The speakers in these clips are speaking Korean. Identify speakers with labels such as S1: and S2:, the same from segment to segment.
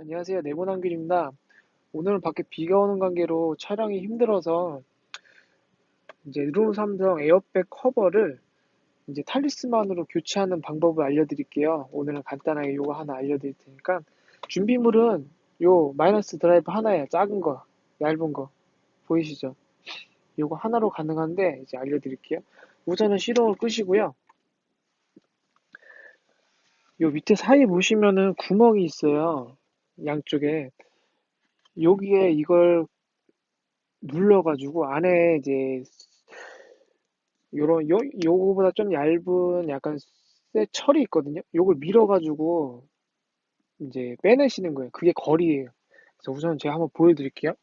S1: 안녕하세요. 네모난길입니다. 오늘은 밖에 비가 오는 관계로 촬영이 힘들어서 이제 룸 삼성 에어백 커버를 이제 탈리스만으로 교체하는 방법을 알려드릴게요. 오늘은 간단하게 요거 하나 알려드릴 테니까 준비물은 요 마이너스 드라이브 하나에 작은 거, 얇은 거 보이시죠? 요거 하나로 가능한데 이제 알려드릴게요. 우선은 시동을 끄시고요. 요 밑에 사이 보시면은 구멍이 있어요. 양쪽에 여기에 이걸 눌러가지고 안에 이제 요런 요 요거보다 좀 얇은 약간 쇠 철이 있거든요. 요걸 밀어가지고 이제 빼내시는 거예요. 그게 거리예요. 그래서 우선 제가 한번 보여드릴게요.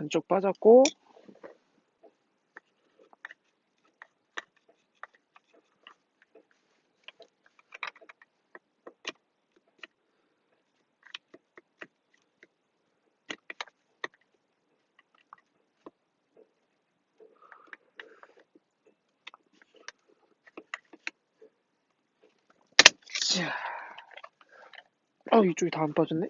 S1: 한쪽 빠졌고 자, 아 이쪽이 다 안 빠졌네.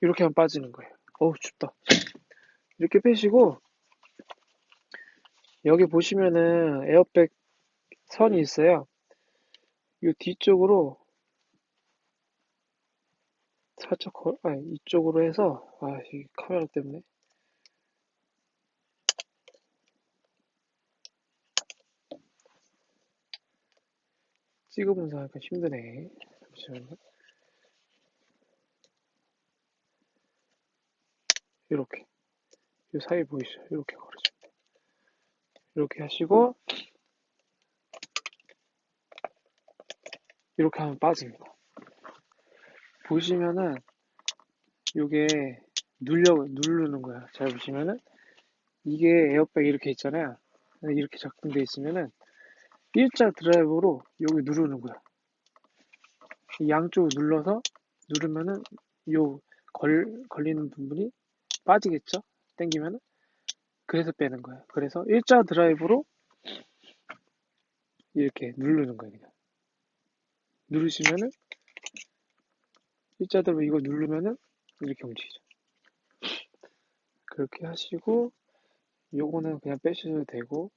S1: 이렇게 하면 빠지는 거예요. 어우, 춥다. 이렇게 빼시고, 여기 보시면은 에어백 선이 있어요. 이 뒤쪽으로 살짝 걸, 아니, 이쪽으로 해서, 아, 이 카메라 때문에. 찍어보면서 하니까 힘드네. 잠시만요. 이렇게. 이 사이 보이시죠? 이렇게 걸어줍니다. 이렇게 하시고, 이렇게 하면 빠집니다. 보시면은, 요게 눌려, 누르는 거야. 잘 보시면은, 이게 에어백 이렇게 있잖아요. 이렇게 작동돼 있으면은, 일자 드라이브로 여기 누르는 거야. 이 양쪽을 눌러서 누르면은, 요 걸, 걸리는 부분이 빠지겠죠? 당기면은. 그래서 빼는 거예요. 그래서 일자 드라이브로 이렇게 누르는 거예요. 그냥. 누르시면은 일자 드라이브 이거 누르면은 이렇게 움직이죠. 그렇게 하시고 요거는 그냥 빼셔도 되고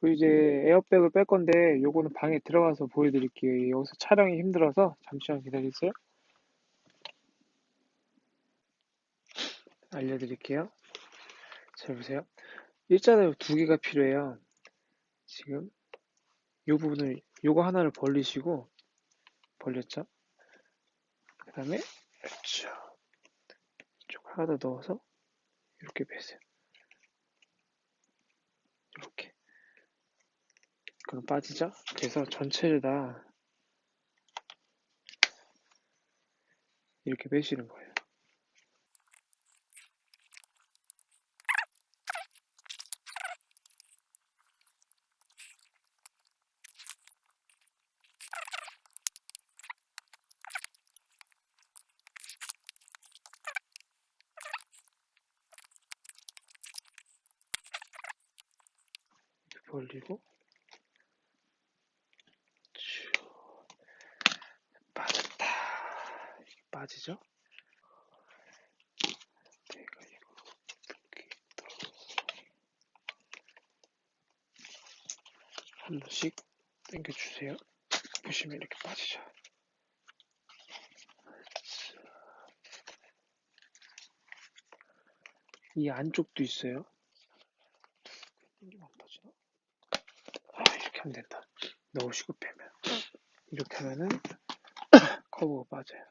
S1: 그리고 이제 에어백을 뺄 건데 요거는 방에 들어가서 보여드릴게요. 여기서 촬영이 힘들어서 잠시만 기다리세요. 알려드릴게요. 잘 보세요. 일자로 두 개가 필요해요. 지금 요 부분을 요거 하나를 벌리시고 벌렸죠? 그 다음에 그렇죠. 이쪽 하나 더 넣어서 이렇게 빼세요. 이렇게 그럼 빠지죠? 그래서 전체를 다 이렇게 빼시는 거예요. 쭉 빠졌다. 이게 빠지죠? 내가 이거 한 번씩 당겨주세요. 보시면 이렇게 빠지죠. 이 안쪽도 있어요. 당기면 안 빠지나? 아, 이렇게 하면 된다. 넣으시고 빼면. 이렇게 하면은 커브가 빠져요.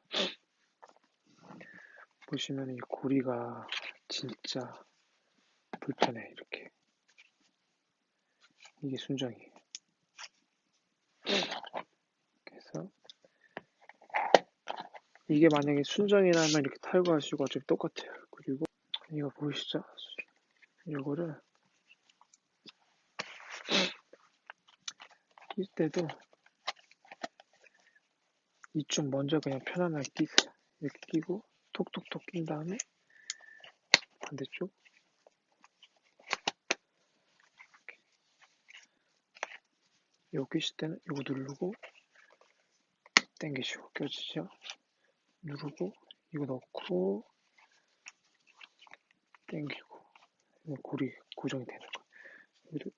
S1: 보시면 이 고리가 진짜 불편해 이렇게 이게 순정이에요. 그래서 이게 만약에 순정이라면 이렇게 탈거하시고 어차피 똑같아요. 그리고 이거 보이시죠? 이거를 낄 때도 이쪽 먼저 그냥 편안하게 끼세요. 이렇게 끼고 톡톡톡 낀 다음에 반대쪽 요거 끼실 때는 요거 누르고 당기시고 껴지죠? 누르고 이거 넣고 당기고 이거 고리 고정이 되는 거예요. 여기를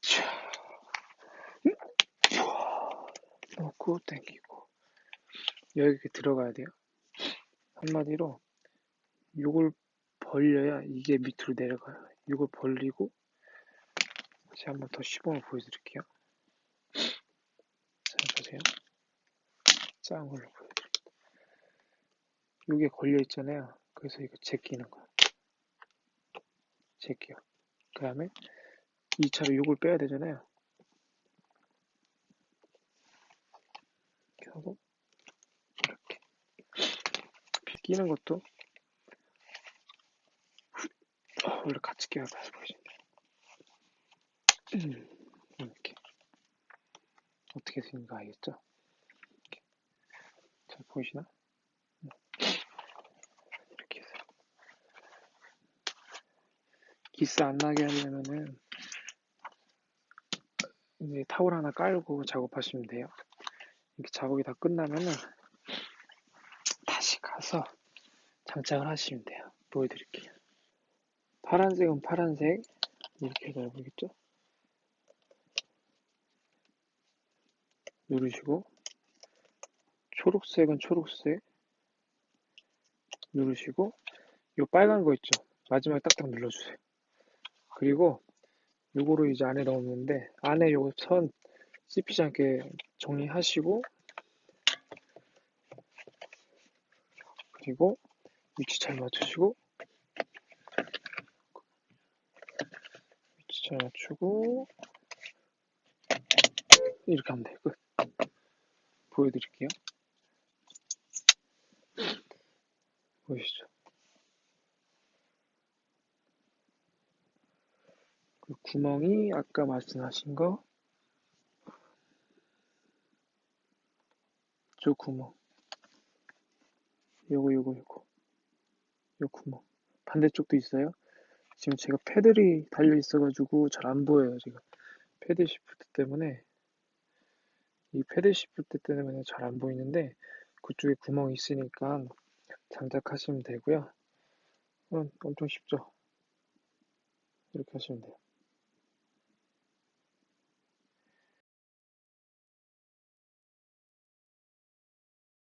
S1: 차 넣고 당기고 여기 들어가야 돼요. 한마디로 요걸 벌려야 이게 밑으로 내려가요. 이걸 벌리고 다시 한번 더 시범을 보여드릴게요. 자, 보세요. 작은 걸로 보여드릴게요. 요게 걸려 있잖아요. 그래서 이거 제끼는 거야. 제끼요. 그 다음에 2차로 요걸 빼야 되잖아요. 이렇게 하고 이렇게 끼는 것도 원래 같이 끼어야 잘 보이시네. 음, 이렇게 어떻게 생긴가 알겠죠? 이렇게. 잘 보이시나? 음. 이렇게 해서 기스 안 나게 하려면은 이제 타올 하나 깔고 작업하시면 돼요. 이렇게 작업이 다 끝나면은 다시 가서 장착을 하시면 돼요. 보여드릴게요. 파란색은 파란색 이렇게 해서 보이겠죠? 누르시고 초록색은 초록색 누르시고 요 빨간 거 있죠? 마지막에 딱딱 눌러주세요. 그리고 요거를 이제 안에 넣었는데 안에 요선 씹히지 않게 정리하시고 그리고 위치 잘 맞추시고 위치 잘 맞추고 이렇게 하면 돼요. 끝. 보여드릴게요. 보이시죠? 그 구멍이 아까 말씀하신 거, 저 구멍, 요거, 요거, 요거, 요 구멍. 반대쪽도 있어요. 지금 제가 패들이 달려 있어 가지고 잘 안 보여요, 지금. 패드 시프트 때문에. 이 패드 시프트 때문에 잘 안 보이는데, 그쪽에 구멍이 있으니까 장착하시면 되고요. 음, 엄청 쉽죠? 이렇게 하시면 돼요.